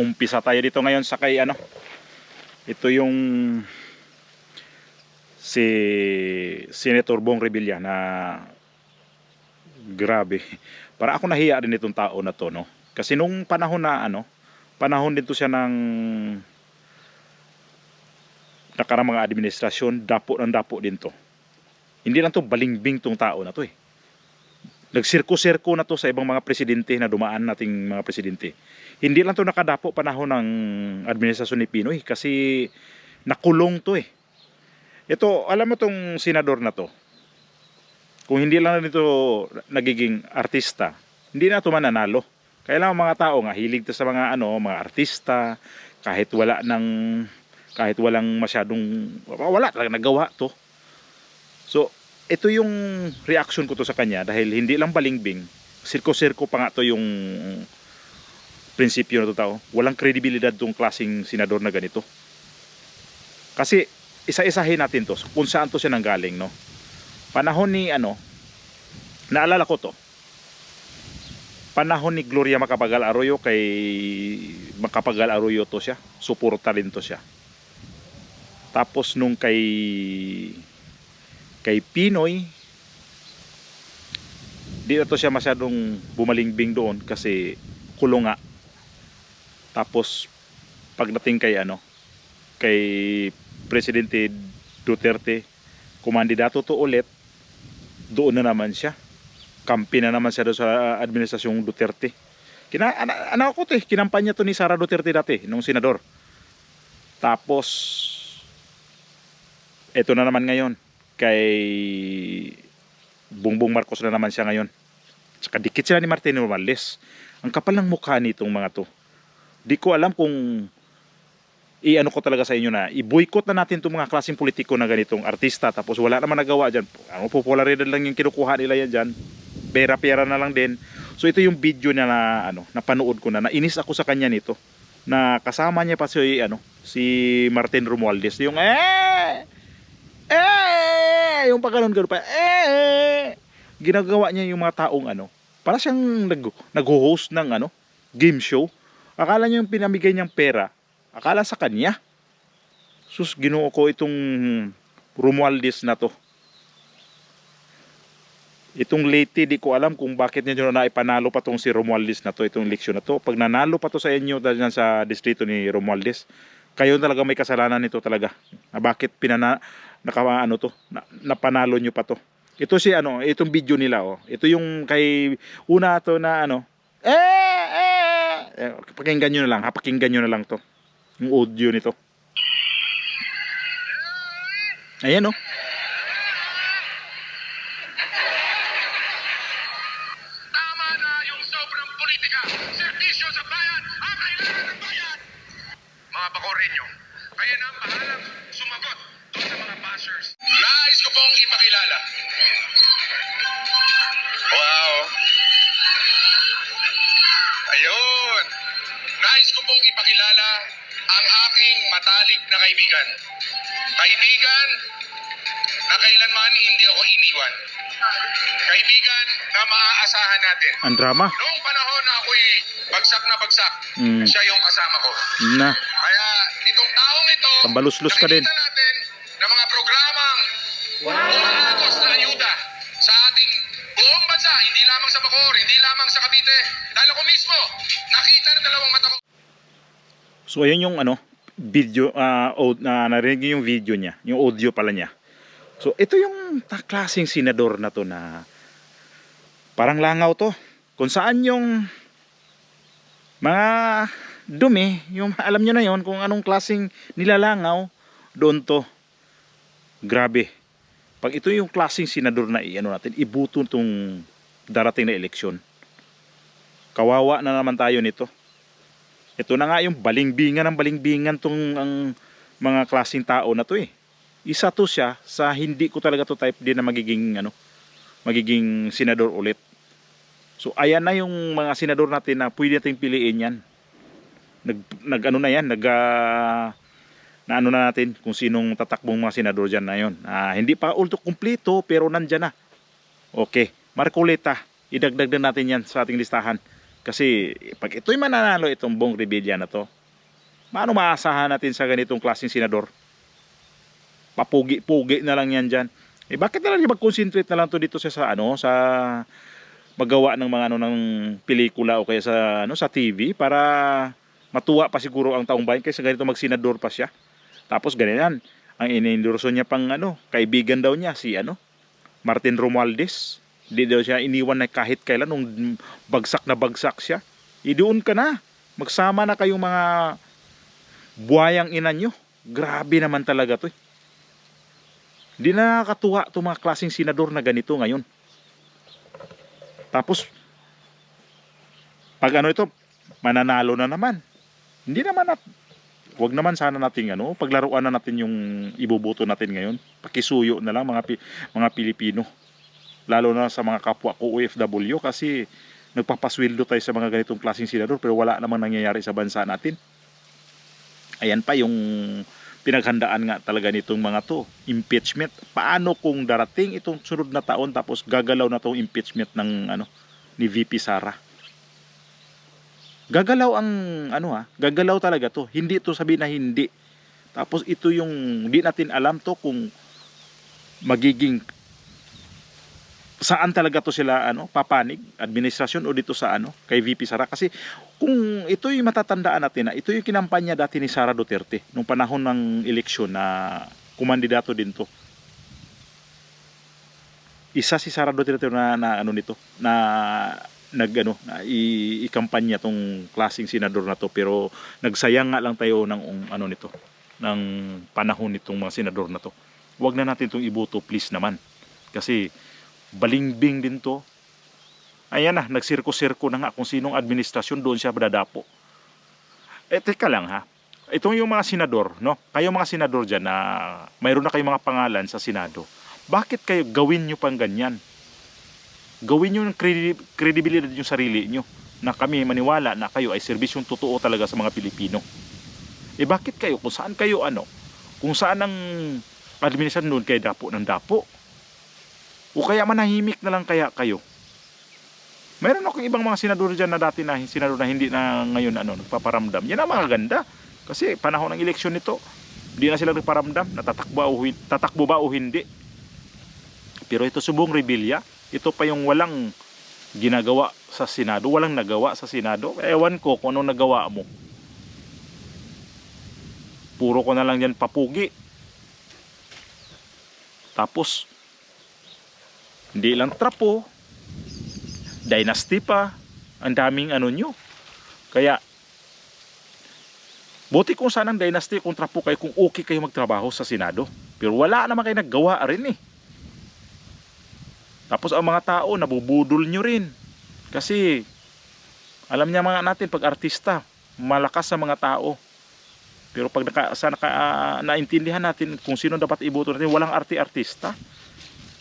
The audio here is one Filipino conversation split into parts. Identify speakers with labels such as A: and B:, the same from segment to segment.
A: umpisa tayo dito ngayon sa kay ano. Ito yung si Senator Bong Revilla na grabe. Para ako nahiya din itong tao na to, no. Kasi nung panahon na ano, panahon din to siya ng nakarang mga administrasyon, dapo ng dapo din to. Hindi lang to balingbing tong tao na to eh. Nagsirko-sirko na to sa ibang mga presidente na dumaan nating mga presidente. Hindi lang to nakadapo panahon ng administrasyon ni Pinoy kasi nakulong to eh. Ito, alam mo tong senador na to. Kung hindi lang nito nagiging artista, hindi na to mananalo. Kaya lang ang mga tao nga hilig to sa mga ano, mga artista, kahit wala ng kahit walang masyadong wala talaga nagawa to. So, ito yung reaction ko to sa kanya dahil hindi lang balingbing, sirko-sirko pa nga to yung prinsipyo na to tao. Walang kredibilidad tong klasing senador na ganito. Kasi isa-isahin natin to kung saan to siya nanggaling, no? Panahon ni ano, naalala ko to. Panahon ni Gloria Macapagal Arroyo kay Macapagal Arroyo to siya. Suporta rin to siya. Tapos nung kay kay Pinoy di na to siya masyadong bumalingbing doon kasi kulong nga tapos pagdating kay ano kay Presidente Duterte kumandidato to ulit doon na naman siya. Kampi na naman siya doon sa administrasyong Duterte. Kina, ana, ano ko to eh kinampanya to ni Sara Duterte dati nung senador. Tapos eto na naman ngayon kay Bongbong Marcos na naman siya ngayon. Tsaka dikit sila ni Martin Romualdez. Ang kapal ng mukha nitong mga to. Di ko alam kung i-ano ko talaga sa inyo na i-boycott na natin itong mga klaseng politiko na ganitong artista tapos wala naman nagawa dyan. Ano, popularidad lang yung kinukuha nila yan dyan. Pera-pera na lang din. So ito yung video niya na ano, napanood ko na. Nainis ako sa kanya nito. Na kasama niya pa si ano, si Martin Romualdez. Yung eh eh yung pagkanon gano'n pa eh. Ginagawa niya yung mga taong ano para siyang nag nag-host ng ano game show. Akala niya yung pinamigay niyang pera akala sa kanya. Sus ginoo ko itong Romualdez na to. Itong Leyte di ko alam kung bakit niya na ipanalo pa tong si Romualdez na to itong eleksyon na to. Pag nanalo pa to sa inyo dahil sa distrito ni Romualdez kayo talaga may kasalanan nito talaga. Na bakit pinana naka ano to? Na, napanalo nyo pa to? Ito si ano itong video nila oh. Ito yung kay una to na ano. Eh eh, eh pakinggan nyo na lang ha? Pakinggan nyo na lang to. Yung audio nito. Ayan oh
B: Mga bakorenyo, kaya na ang bahalang sumagot doon sa mga bashers. Nais ko pong ipakilala. Wow. Ayun. Nais ko pong ipakilala ang aking matalik na kaibigan. Kaibigan na kailanman hindi ako iniwan. Kaibigan na maaasahan natin.
A: ang drama
B: Noong panahon na ako'y bagsak na bagsak,
A: Mm.
B: siya yung kasama ko.
A: na Tambaluslos ka din.
B: natin na mga programang wow. na ayuda sa ating buong bansa, hindi lamang sa Bacoor, hindi lamang sa Cavite. Dahil ako mismo, nakita ng dalawang mata ko.
A: So ayun yung ano video uh, na narinig niyo yung video niya, yung audio pala niya. So ito yung klaseng senador na to na parang langaw to. Kung saan yung mga dumi, yung alam niyo na yon kung anong klaseng nilalangaw doon to. Grabe. Pag ito yung klaseng senador na i-ano natin, ibuto tong darating na eleksyon. Kawawa na naman tayo nito. Ito na nga yung balingbingan ng balingbingan tong ang mga klaseng tao na to eh. Isa to siya sa hindi ko talaga to type din na magiging ano, magiging senador ulit. So ayan na yung mga senador natin na pwede nating piliin yan. Nag, nag ano na yan, nag ah, na ano na natin kung sinong tatakbong mga senador dyan na yun. Ah, hindi pa ulto kumpleto pero nandyan na. Okay, Marcoleta, idagdag na natin yan sa ating listahan. Kasi pag ito'y mananalo itong Bong Revilla na to, paano maasahan natin sa ganitong klaseng senador? Papugi-pugi na lang yan dyan. Eh bakit na lang mag-concentrate na lang to dito sa, sa ano sa magawa ng mga ano ng pelikula o kaya sa ano sa TV para matuwa pa siguro ang taong bayan kaysa ganito magsenador pa siya. Tapos ganyan ang inendorso niya pang ano, kaibigan daw niya si ano Martin Romualdez. Di daw siya iniwan na kahit kailan nung bagsak na bagsak siya. Idoon ka na. Magsama na kayong mga buhayang ina nyo. Grabe naman talaga to. eh. Di na nakakatuwa itong mga klaseng senador na ganito ngayon. Tapos, pag ano ito, mananalo na naman. Hindi naman at wag naman sana nating ano, paglaruan na natin yung ibubuto natin ngayon. Pakisuyo na lang mga mga Pilipino. Lalo na sa mga kapwa ko OFW kasi nagpapasweldo tayo sa mga ganitong klaseng senador pero wala namang nangyayari sa bansa natin. Ayan pa yung pinaghandaan nga talaga nitong mga to, impeachment. Paano kung darating itong sunod na taon tapos gagalaw na tong impeachment ng ano ni VP Sara? Gagalaw ang ano ha, gagalaw talaga to. Hindi to sabihin na hindi. Tapos ito yung di natin alam to kung magiging saan talaga to sila ano papanig administrasyon o dito sa ano kay VP Sara kasi kung ito yung matatandaan natin na ito yung kinampanya dati ni Sara Duterte nung panahon ng eleksyon na kumandidato din to isa si Sara Duterte na, na ano nito na nag ano i, ikampanya tong klasing senador na to pero nagsayang nga lang tayo ng um, ano nito ng panahon nitong mga senador na to. Wag na natin itong iboto please naman. Kasi balingbing din to. Ayan na nagsirko-sirko na nga kung sinong administrasyon doon siya dadapo eh teka lang ha. Itong yung mga senador no? Kayo mga senador dyan na mayroon na kayong mga pangalan sa senado. Bakit kayo gawin nyo pang ganyan gawin nyo ng credi- credibility yung sarili nyo na kami maniwala na kayo ay serbisyong totoo talaga sa mga Pilipino eh bakit kayo kung saan kayo ano kung saan ang administrasyon doon kayo dapo ng dapo o kaya manahimik na lang kaya kayo Meron akong ibang mga senador dyan na dati na senador na hindi na ngayon ano, nagpaparamdam. Yan ang mga ganda. Kasi panahon ng eleksyon nito, hindi na sila nagparamdam. Hin- tatakbo ba o hindi. Pero ito subong rebelya. Ito pa yung walang ginagawa sa Senado. Walang nagawa sa Senado. Ewan ko kung anong nagawa mo. Puro ko na lang yan papugi. Tapos, hindi lang trapo, dynasty pa. Ang daming ano nyo. Kaya, buti kung saan ang dynasty, kung trapo kayo, kung okay kayo magtrabaho sa Senado. Pero wala naman kayo naggawa rin eh. Tapos ang mga tao, nabubudol nyo rin. Kasi, alam niya mga natin, pag artista, malakas sa mga tao. Pero pag naka, sa naka, ah, naintindihan natin kung sino dapat iboto natin, walang arti-artista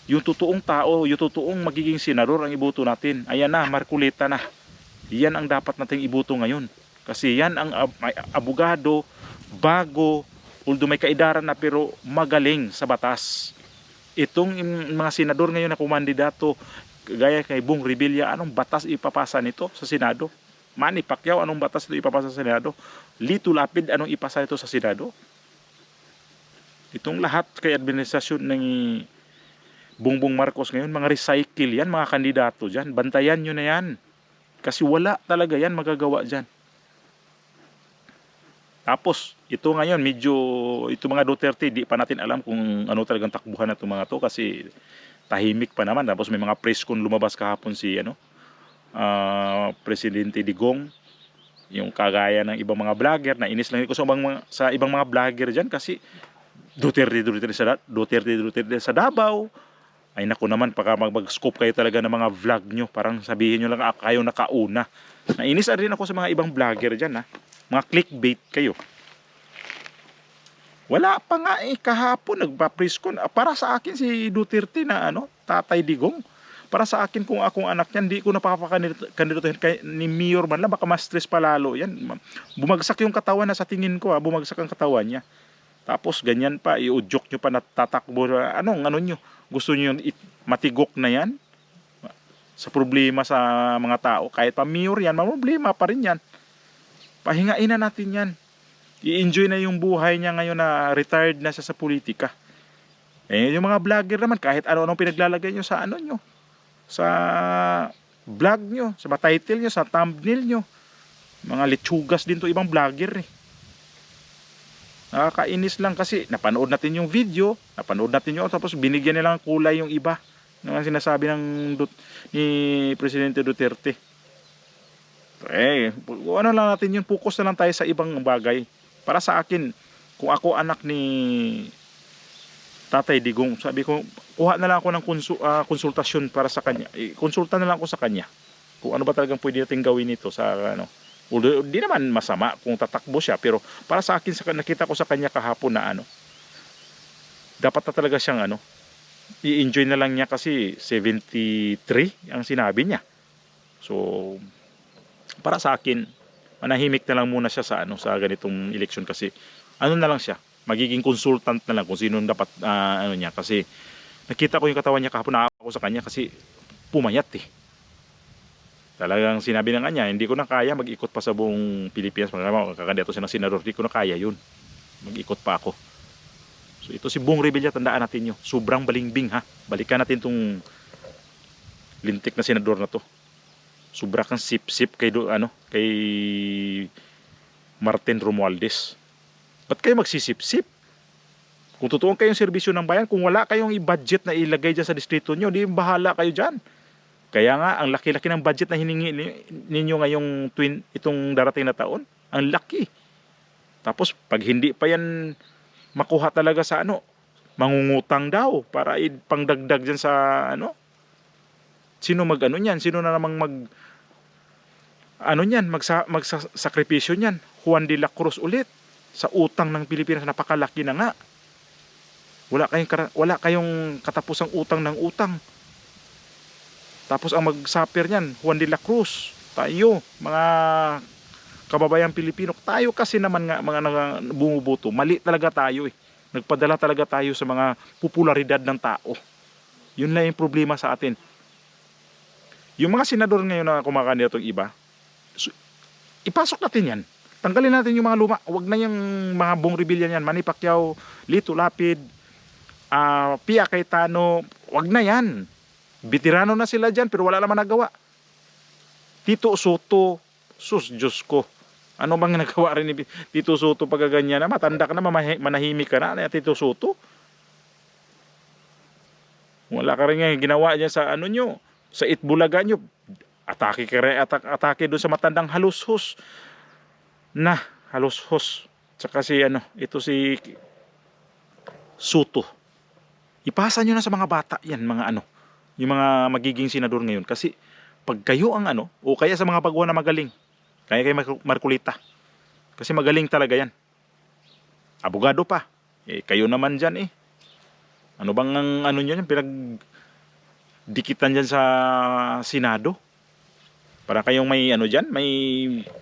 A: yung totoong tao, yung totoong magiging senador ang iboto natin. Ayan na, Marculeta na. Yan ang dapat nating iboto ngayon. Kasi yan ang ab- abogado, bago, although may kaidaran na pero magaling sa batas. Itong mga senador ngayon na kumandidato, gaya kay Bong Revilla, anong batas ipapasa nito sa Senado? Manny Pacquiao, anong batas ito ipapasa sa Senado? Lito Lapid, anong ipasa ito sa Senado? Itong lahat kay administrasyon ng Bongbong Marcos ngayon, mga recycle yan, mga kandidato dyan. Bantayan nyo na yan. Kasi wala talaga yan magagawa dyan. Tapos, ito ngayon, medyo, ito mga Duterte, di pa natin alam kung ano talagang takbuhan na itong mga to kasi tahimik pa naman. Tapos may mga press con lumabas kahapon si, ano, ah, Presidente Digong, yung kagaya ng ibang mga vlogger, na inis lang ko sa ibang mga, sa ibang mga vlogger dyan kasi Duterte, Duterte sa, Duterte, Duterte sa Davao, ay naku naman, pagka mag- mag-scope kayo talaga ng mga vlog nyo, parang sabihin nyo lang ah, kayo nakauna. Nainis na rin ako sa mga ibang vlogger dyan ha. Mga clickbait kayo. Wala pa nga eh, kahapon. Ah, Para sa akin si Duterte na ano, Tatay Digong. Para sa akin kung akong anak yan, di ko napapakandidatuhin kay ni Mayor man lang, baka mas stress palalo yan. Bumagsak yung katawan na sa tingin ko ha, bumagsak ang katawan niya. Tapos ganyan pa, iudyok nyo pa na tatakbo. Anong ano nyo? Gusto nyo yung matigok na yan? sa problema sa mga tao. Kahit pa mayor yan, problema pa rin yan. Pahingain na natin yan. I-enjoy na yung buhay niya ngayon na retired na siya sa politika. Eh, yung mga vlogger naman, kahit ano-anong pinaglalagay nyo sa ano nyo, sa vlog nyo, sa title nyo, sa thumbnail nyo. Mga lechugas din to ibang vlogger eh. Nakakainis lang kasi napanood natin yung video, napanood natin yung tapos binigyan nila ng kulay yung iba. Ang sinasabi ng ni Presidente Duterte. Eh, ano lang natin yun, focus na lang tayo sa ibang bagay. Para sa akin, kung ako anak ni Tatay Digong, sabi ko, kuha na lang ako ng konsu- ah, konsultasyon para sa kanya. Eh, konsulta na lang ako sa kanya. Kung ano ba talagang pwede natin gawin ito sa ano. Although, di naman masama kung tatakbo siya, pero para sa akin, sa, nakita ko sa kanya kahapon na ano, dapat na talaga siyang ano, i-enjoy na lang niya kasi 73 ang sinabi niya. So, para sa akin, manahimik na lang muna siya sa ano sa ganitong eleksyon kasi ano na lang siya, magiging consultant na lang kung sino dapat ah, ano niya kasi nakita ko yung katawan niya kahapon na ako sa kanya kasi pumayat eh. Talagang sinabi na nga niya, hindi ko na kaya mag-ikot pa sa buong Pilipinas. Magkakandidato siya ng senador, hindi ko na kaya yun. Mag-ikot pa ako. So ito si Bong Revilla, tandaan natin yun. Sobrang balingbing ha. Balikan natin tong lintik na senador na to. Sobra kang sip-sip kay do, ano, kay Martin Romualdez. Ba't kayo magsisip-sip? Kung totoo kayong serbisyo ng bayan, kung wala kayong i-budget na ilagay dyan sa distrito nyo, di bahala kayo dyan. Kaya nga, ang laki-laki ng budget na hiningi ni- ninyo ngayong twin, itong darating na taon. Ang laki. Tapos, pag hindi pa yan makuha talaga sa ano, mangungutang daw para ipangdagdag dyan sa ano. Sino mag ano niyan? Sino na namang mag ano niyan, magsa, magsasakripisyo niyan? Juan de la Cruz ulit sa utang ng Pilipinas napakalaki na nga. Wala kayong wala kayong katapusang utang ng utang. Tapos ang mag-suffer niyan, Juan de la Cruz, tayo, mga kababayang Pilipino, tayo kasi naman nga mga bumubuto, mali talaga tayo eh. Nagpadala talaga tayo sa mga popularidad ng tao. Yun lang yung problema sa atin. Yung mga senador ngayon na kumakandidato yung iba, so, ipasok natin yan. Tanggalin natin yung mga luma. Huwag na yung mga Bong Revilla yan. Manny Pacquiao, Lito Lapid, ah Pia Cayetano. Huwag na yan. Veterano na sila dyan pero wala naman nagawa. Tito Soto, sus Diyos ko. Ano bang nagawa rin ni Tito Soto pag na? Matanda ka na, manahimik ka na, na Tito Soto. Wala ka rin ginawa niya sa ano nyo, sa Itbulaga nyo. Atake ka rin, atak, atake doon sa matandang halushos. Na, halushos. Tsaka si ano, ito si Soto. Ipasa nyo na sa mga bata yan, mga ano, yung mga magiging senador ngayon. Kasi pag kayo ang ano, o kaya sa mga pagwa na magaling, kaya kay Mar- Marcolita. Kasi magaling talaga yan. Abogado pa. Eh, kayo naman dyan eh. Ano bang ang ano nyo yan? Pinag dikitan dyan sa Senado? Para kayong may ano dyan? May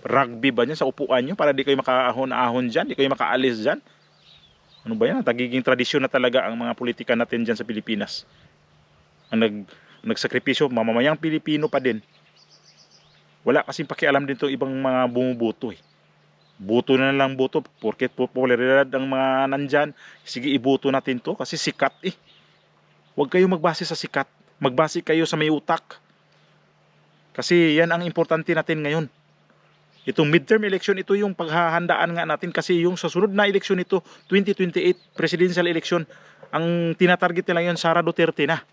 A: rugby ba dyan sa upuan nyo? Para di kayo makaahon-ahon dyan? Di kayo makaalis dyan? Ano ba yan? Tagiging tradisyon na talaga ang mga politika natin dyan sa Pilipinas. Ang nag, nagsakripisyo, mamamayang Pilipino pa din. Wala kasing pakialam din to ibang mga bumubuto eh. Buto na lang buto, porket popularidad ang mga nandyan, sige ibuto natin to kasi sikat eh. Huwag kayo magbase sa sikat, magbase kayo sa may utak. Kasi yan ang importante natin ngayon. Itong midterm election, ito yung paghahandaan nga natin kasi yung sa sunod na eleksyon ito, 2028 presidential election, ang tinatarget nila yun, Sara Duterte na.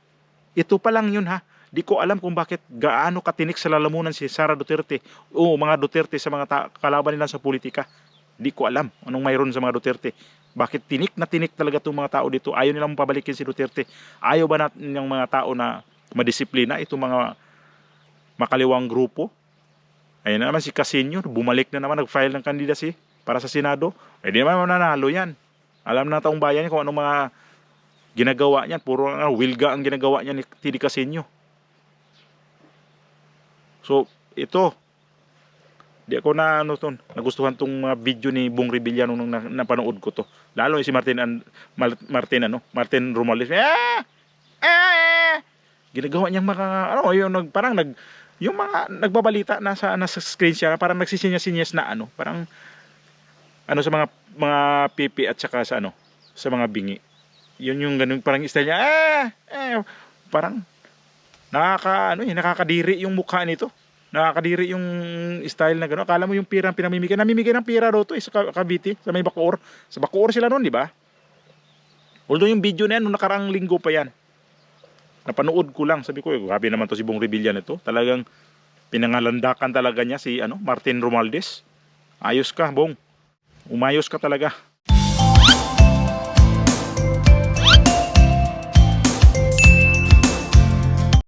A: Ito pa lang yun ha. Di ko alam kung bakit gaano katinik sa lalamunan si Sara Duterte o mga Duterte sa mga kalaban nila sa politika. Di ko alam anong mayroon sa mga Duterte. Bakit tinik na tinik talaga itong mga tao dito? Ayaw nilang pabalikin si Duterte. Ayaw ba natin yung mga tao na madisiplina itong mga makaliwang grupo? Ayun na naman si Casino, bumalik na naman, nag-file ng candidacy para sa Senado. Eh di naman mananalo yan. Alam na taong bayan kung anong mga ginagawa niyan. Puro ano, wilga ang ginagawa niya ni Tidi Casino. So, ito. Di ako na ano to, nagustuhan tong mga video ni Bong Revilla nung na, napanood ko to. Lalo si Martin An- Mar- Martin ano, Martin Romales. Ah! Ah! Ginagawa niyang mga ano, yung nag parang nag yung mga nagbabalita nasa nasa screen siya, parang nagsisinyas-sinyas na ano, parang ano sa mga mga pipi at saka sa ano, sa mga bingi. Yun yung ganun parang style niya. Eh, eh, parang nakaka ano, eh, nakakadiri yung mukha nito. Nakakadiri yung style na gano'n. Akala mo yung pira ang pinamimigay. Namimigay ng pira daw to eh, sa Cavite, sa may Bacoor. Sa Bacoor sila noon, di ba? Although yung video na yan, nung nakaraang linggo pa yan. Napanood ko lang. Sabi ko, eh, grabe naman to si Bong Revilla nito. Talagang pinangalandakan talaga niya si ano, Martin Romualdez. Ayos ka, Bong. Umayos ka talaga.